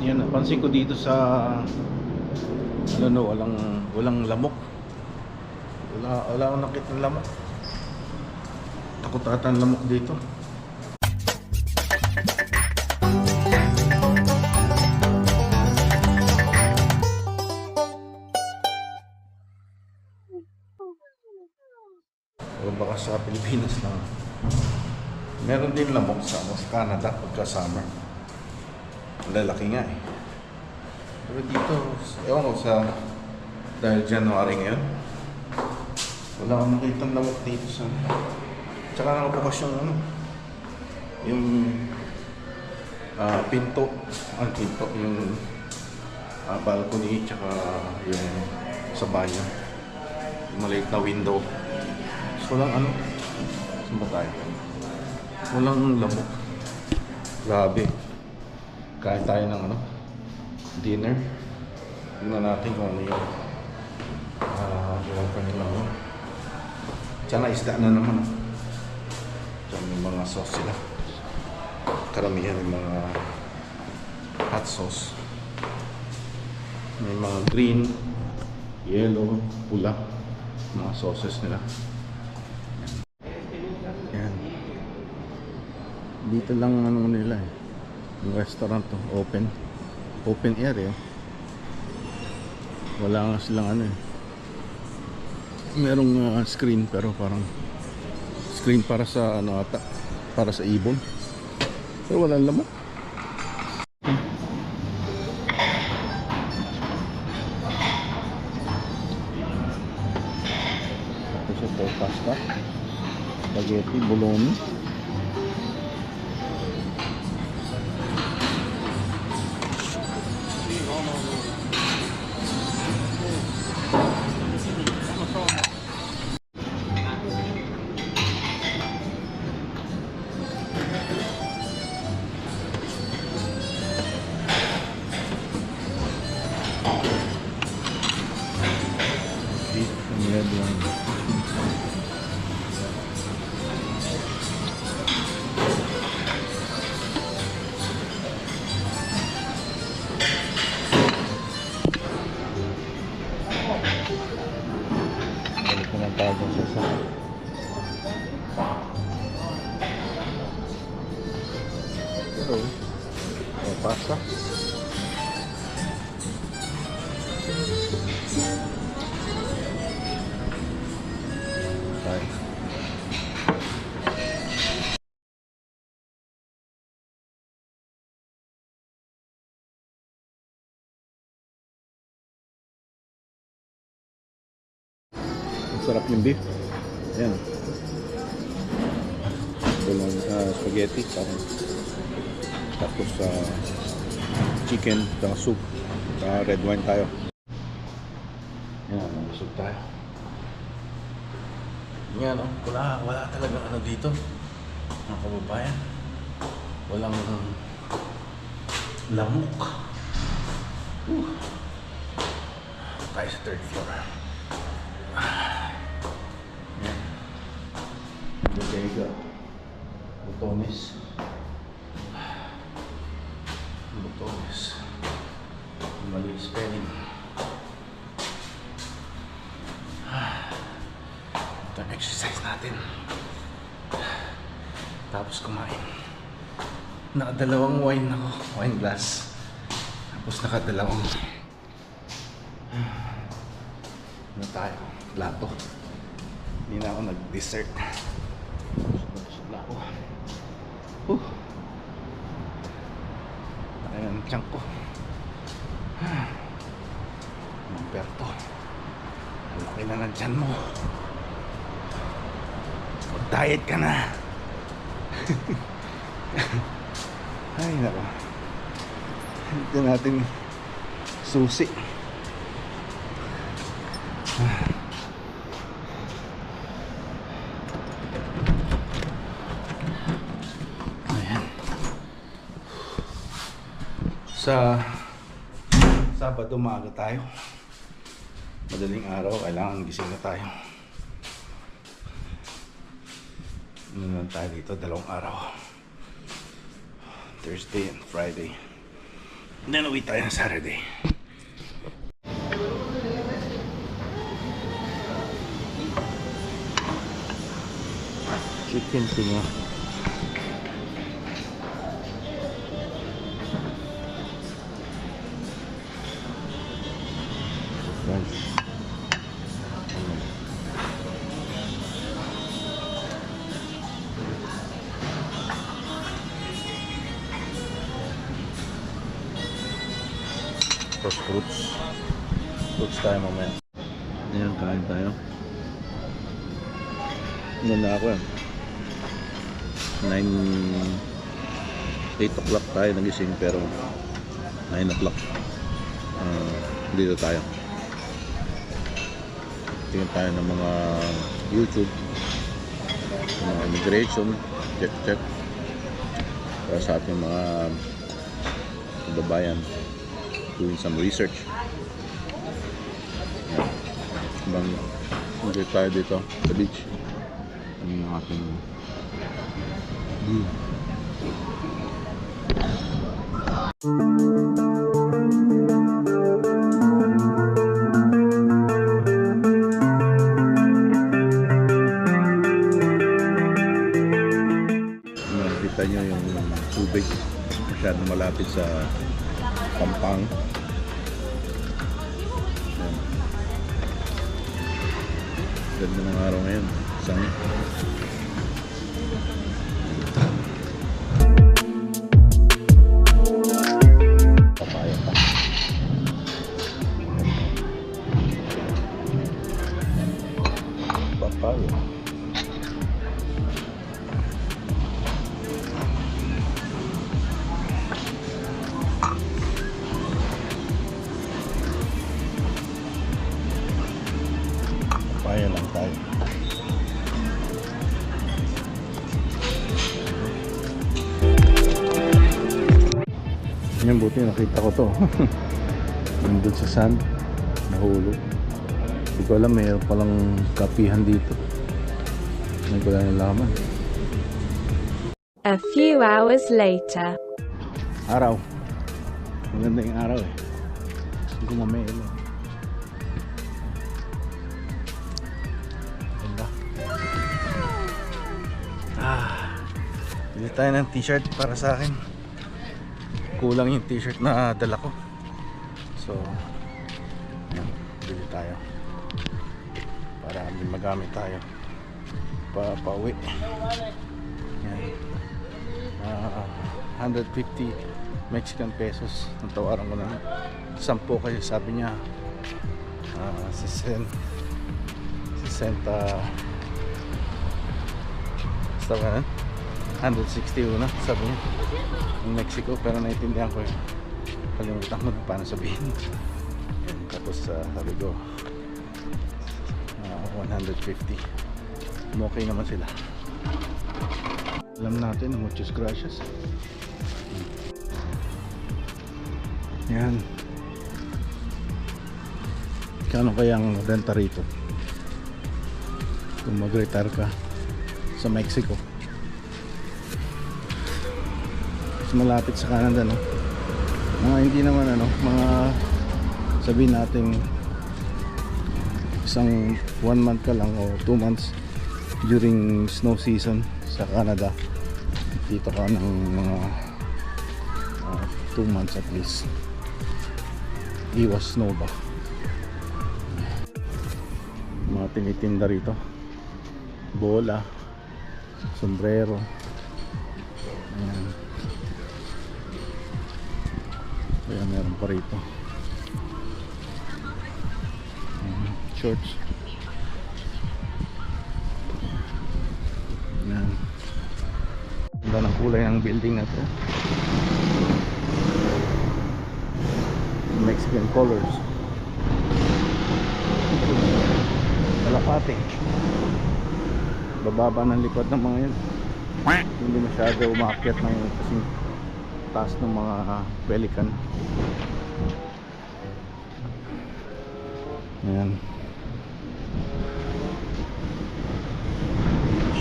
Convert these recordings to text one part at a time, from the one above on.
Yan, napansin ko dito sa ano no, walang walang lamok. Wala wala akong nakita lamok. Takot ata ang lamok dito. O baka sa Pilipinas lang. Meron din lamok sa Canada pagka summer. Lalaki nga eh. Pero dito, ewan ko sa dahil January ngayon, wala akong nakita ng lamok dito sa tsaka nakabukas yung ano yung ah, pinto. Ang pinto yung ah, balcony tsaka yung sa banyo yung maliit na window. So walang ano. Saan ba tayo? Walang lamok. Grabe kain tayo ng ano dinner tingnan natin kung ano yung ah uh, pa nila ano Tsaka isda na naman. Tsaka may mga sauce sila. Karamihan may mga hot sauce. May mga green, yellow, pula. Mga sauces nila. Yan. Dito lang ano nila eh. Yung restaurant to, open. Open area. Wala nga silang ano eh merong uh, screen pero parang screen para sa ano ata para sa ibon pero walang lamok tapos ito pasta spaghetti bologna sarap yung beef. Ayan. Ito lang ah, spaghetti. Parang. Tapos sa chicken, saka soup. Saka red wine tayo. Yan, nabusog tayo. Yan, oh, wala, wala talagang ano dito. Mga kababayan. Walang lamok. Uh. Tayo sa third floor. Yan. Bodega. Botones. Botones. Mali spelling. Ito exercise natin. Tapos kumain. Nakadalawang wine ako. Wine glass. Tapos nakadalawang ano tayo? Plato. Hindi na ako nag-dessert. Busog na ako. Uh. Ayan ang tiyan ko. Humberto. Ang laki na ng tiyan mo. Mag-diet ka na. Ay, nako. Ito natin susi. Ayan. Sa Sabado maaga tayo. Madaling araw, kailangan gising na tayo. Ano na tayo dito, dalawang araw. Thursday and Friday. Then uwi tayo ng Saturday. Chicken tinga. Tayo nagising pero 9 o'clock. Uh, dito tayo. Tingin tayo ng mga YouTube mga immigration check check. Para sa ating mga kababayan doing some research. Habang hindi tayo dito sa beach. Yung ating view Nakikita nyo yung tubig masyadong malapit sa Pampang. Ganda ng araw ngayon. Sun. To. Nandun sa sand. Nahulog. Hindi ko alam mayroon palang kapihan dito. Hindi ko lang nalaman. A few hours later. Araw. Maganda yung araw eh. Gumamay eh. Ganda. Ah. Bili tayo ng t-shirt para sa akin kulang yung t-shirt na dala ko. So yun, bili tayo. Para magamit tayo. Papauwi. yan uh, 150 Mexican pesos. Natawaran ko na sampo kasi sabi niya. Uh, 60 60 basta ganun 161 sabi niya. In Mexico pero naiintindihan ko yun kalimutan ko na paano sabihin. Tapos uh, sabi uh, ah, 150 okay naman sila. Alam natin muchas gracias yan. Kano kayang renta rito? Kung mag-retire ka sa Mexico. Malapit sa Canada no? Mga hindi naman ano mga sabihin natin isang one month ka lang o two months during snow season sa Canada. Dito ka ng mga 2 months at least. Iwas snow ba? Mga tinitinda rito. Bola sombrero. Ayan kaya meron pa rito Ayan, shorts Ayan. Ganda ng kulay ng building na to. Mexican colors. Kalapate. Bababa ng likod ng mga yun. Hindi masyado umakyat ng kasing taas ng mga pelican. Ayan.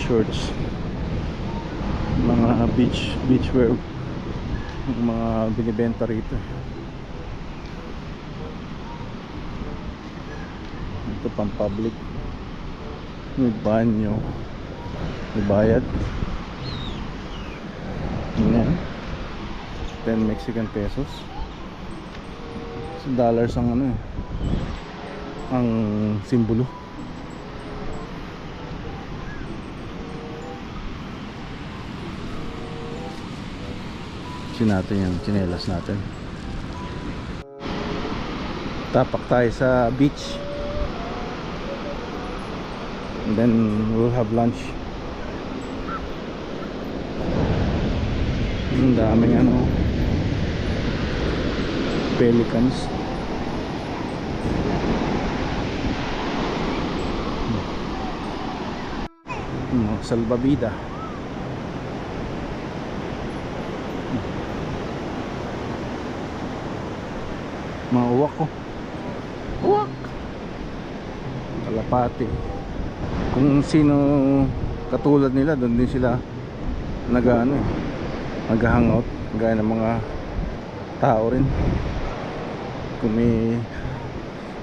Shorts. Mga beach beach wear yung mga binibenta rito ito pang public may banyo may bayad yan 10 Mexican pesos. So dollars ang ano eh. Ang simbolo. Natin yung chinelas natin. Tapak tayo sa beach. And then we'll have lunch. Ang daming ano pelicans. Mga salbabida mga uwak ko uwak. Kalapati. Kung sino katulad nila doon din sila nag ano eh. Nag-hangout gaya ng mga tao rin kung may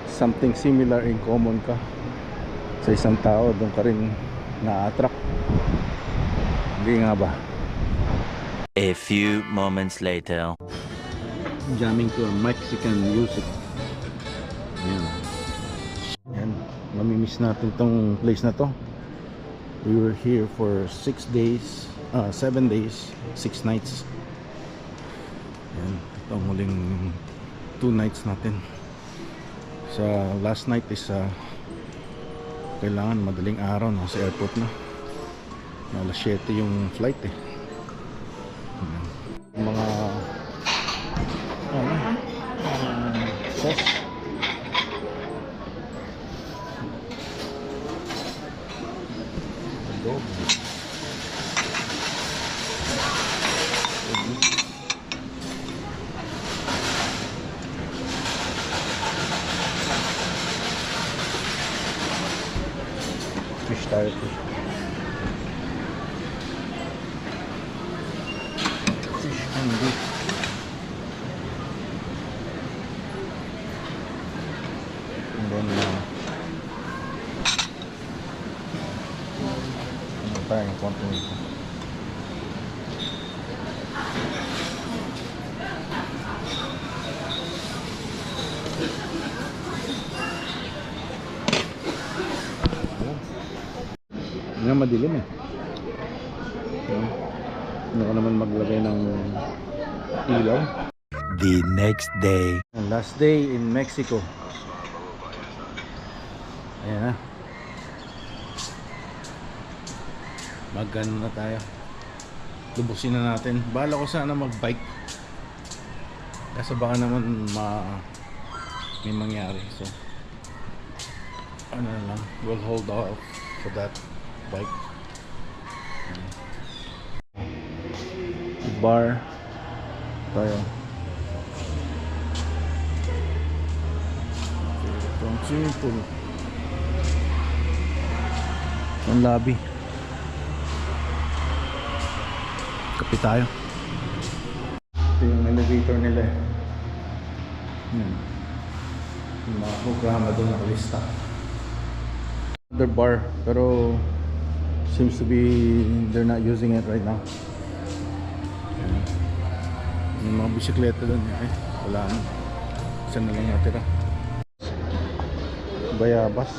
something similar in common ka sa isang tao doon ka rin na-attract hindi nga ba A few moments later. jamming to a Mexican music Ayan. Ayan. Mamimiss natin tong place na to. We were here for 6 days, uh, 7 days, 6 nights. Ayan. Ito ang huling 2 nights natin. Sa last night is uh, kailangan madaling araw na sa airport na. Alas 7 yung flight eh. Fish tayo fish. Fish and beef. And then uh, ano tayo yung konting ito. Hindi nga madilim eh. Ayan. Hindi ko naman maglagay ng ilaw. The next day. Last day in Mexico. Ayan na. Mag-ano na tayo. Lubusin na natin. Bala ko sana mag-bike. Kasi baka naman ma may mangyari. So, ano na lang. We'll hold off for that bike. Bar. Tayo. Itong swimming pool. Ang lobby. Kapi tayo. Ito yung elevator nila eh. Yan. Yung mga programa doon nakalista. Another bar, pero seems to be they're not using it right now. Yung mga bisikleta doon, eh, wala na. Isa na lang natira. Bayabas.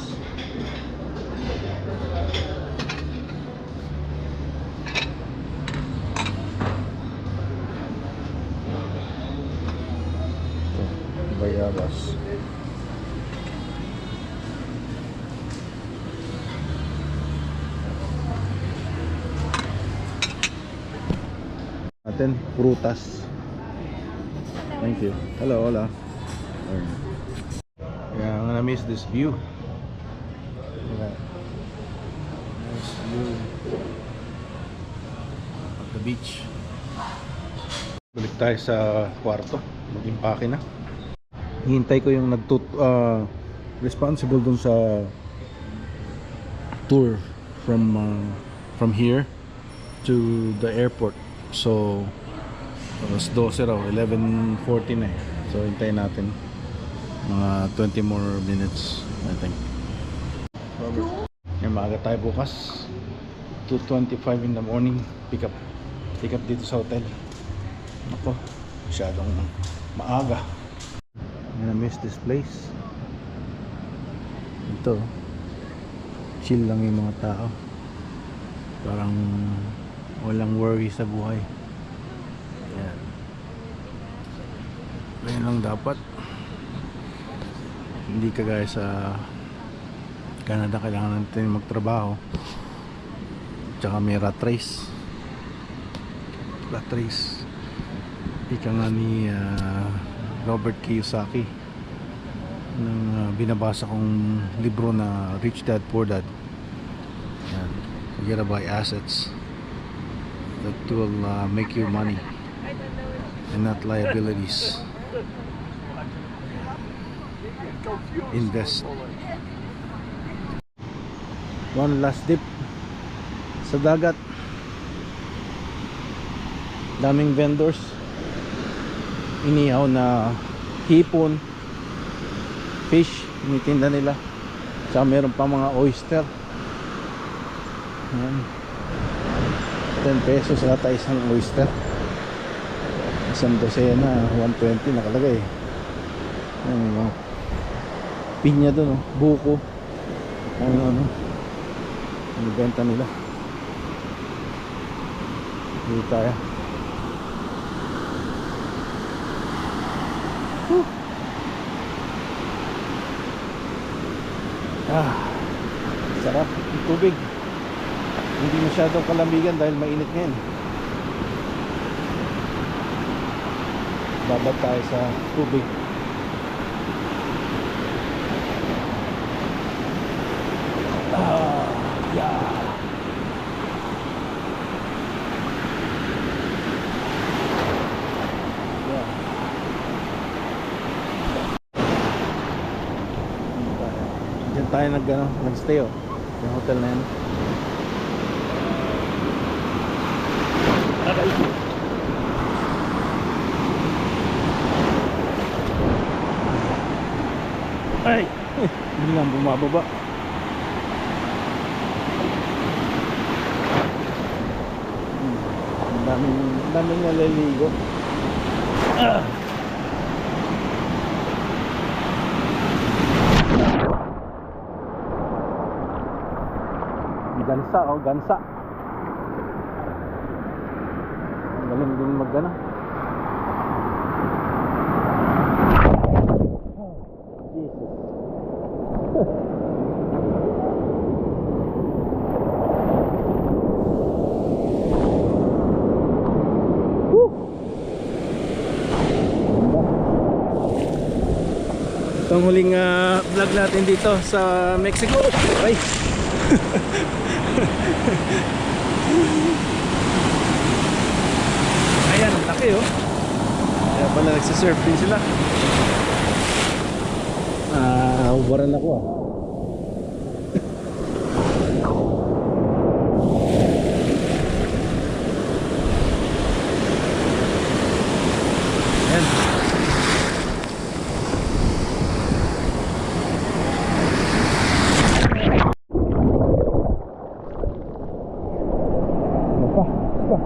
Bayabas. Natin, prutas. Thank you. Hello, hola. Miss this view. Yeah. Nice view of the beach. Balik tayo sa kwarto. Mag-impake na. Hihintay ko yung nagtut uh, responsible dun sa tour from uh, from here to the airport. So Tapos 12 raw, 11.40 na eh. So hintayin natin mga 20 more minutes I think. Yung maaga tayo bukas. 2.25 in the morning. Pick up. Pick up dito sa hotel. Ako, masyadong maaga. I'm gonna miss this place. Ito. Chill lang yung mga tao. Parang walang worry sa buhay. Yan. Ganyan lang dapat. Hindi kagaya sa Canada kailangan natin magtrabaho. Tsaka may rat race. Rat race. Ika nga ni ah, Robert Kiyosaki ng ah, binabasa kong libro na Rich Dad Poor Dad. Yan. You gotta buy assets that will uh, make you money and not liabilities. Invest. One last dip sa dagat. Daming vendors. Inihaw na hipon, fish, initinda nila. Tsaka meron pa mga oyster. Ayan. 10 pesos ata isang oyster. Isang dosena, 120 nakalagay. Ayan, mga pinya doon, oh. buko. Ano, ano. Ano benta nila. Dito tayo. Whew. Ah, sarap yung tubig. Hindi masyadong kalambigan dahil mainit ngayon. Babad tayo sa tubig. Ah, yeah. Yeah. Diyan tayo nag, ano, nag-stay oh. Yung hotel na yan. Ay! Hindi lang bumababa. Hmm. Ang daming, ang daming naliligo. Ah! Gansa oh, gansa. Galing din mag. Jesus. Woo! Ganda. Itong huling ah, vlog natin dito sa Mexico. Ay! Ayan, laki oh. Kaya pala nagsisurf din sila. Ah, ubaran ako ah. Ayan. Ano pa? Ano pa?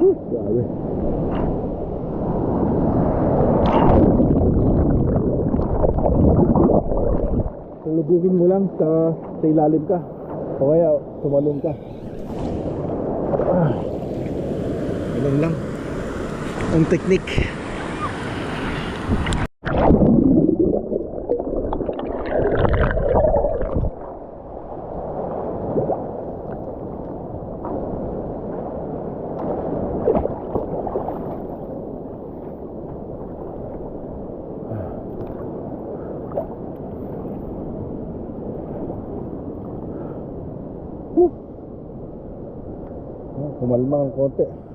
Whew, Grabe. Sa, sa ilalim ka. O kaya tumalong ka. Ah. Ganun lang. Ang technique. Ah, Kumalma ng konti.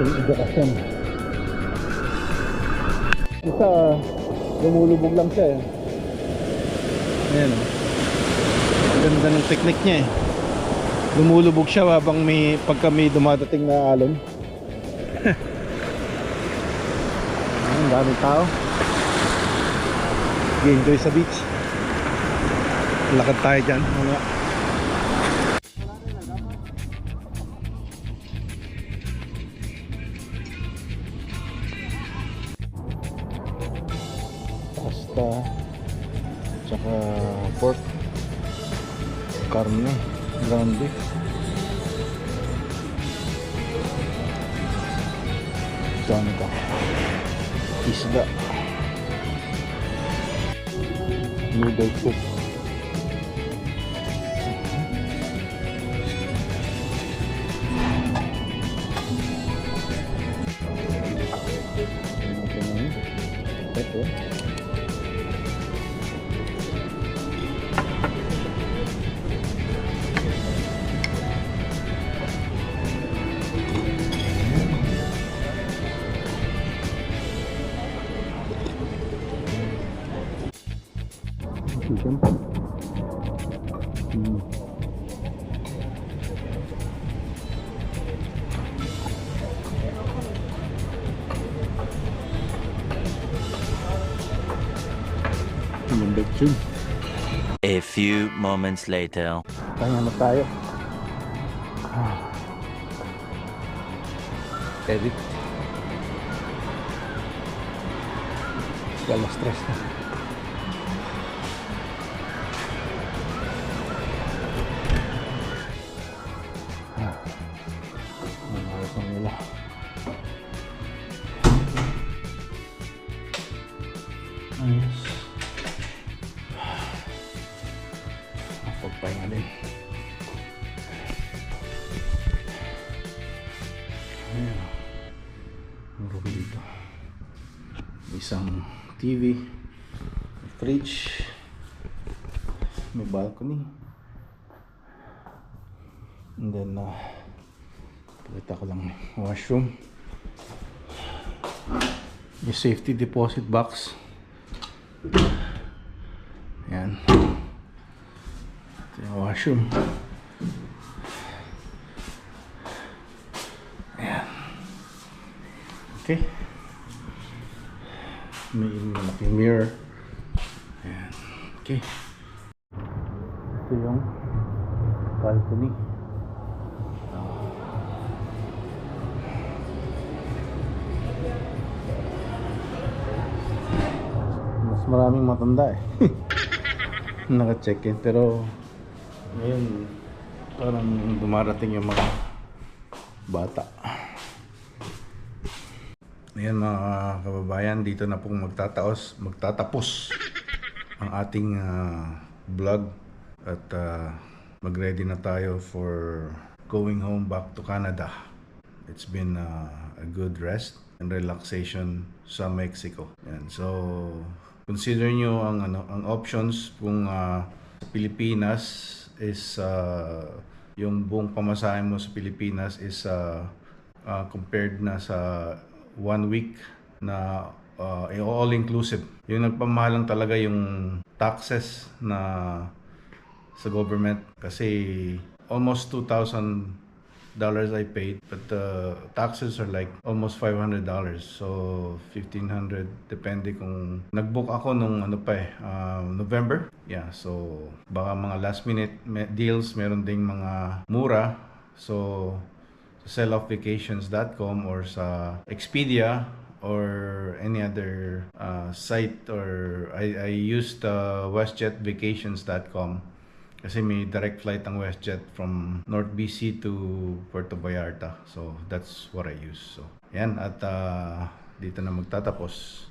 Ating edukasyon. Isa, lumulubog lang siya eh. Ayan o. Ang ganda ng technique niya eh. Lumulubog siya habang may pagka may dumadating na alon. Ang daming tao. Enjoy sa beach. Lakad tayo dyan. Mamaya. Isda. Noodle soup. A few moments later. Kaya na tayo. Ah. Edit. Alas stress na. Then, uh, pakita ko lang washroom. May safety deposit box. Ayan. Ito yung washroom. Ayan. Okay. May malaking mirror. Ayan. Okay. Ito yung balcony. Maraming matanda eh. Naka-check-in pero ngayon parang dumarating yung mga bata. Ayan mga kababayan, dito na pong magtataos, magtatapos ang ating ah, vlog at ah, mag-ready na tayo for going home back to Canada. It's been ah, a good rest and relaxation sa Mexico. Yan. So, consider nyo ang ano ang options kung ah, sa Pilipinas is ah, yung buong pamasahe mo sa Pilipinas is ah, ah, compared na sa one week na uh, all inclusive. Yung nagpamahalang talaga yung taxes na sa government kasi almost 2,000 dollars I paid but the taxes are like almost 500 dollars. So 1500 depende kung nagbook ako nung ano pa eh uh, November. Yeah so baka mga last minute deals meron ding mga mura. So sa selloffvacations.com or sa Expedia or any other uh, site or I, I used uh, westjetvacations.com kasi may direct flight ang WestJet from North BC to Puerto Vallarta. So that's what I use. So yan at uh, dito na magtatapos.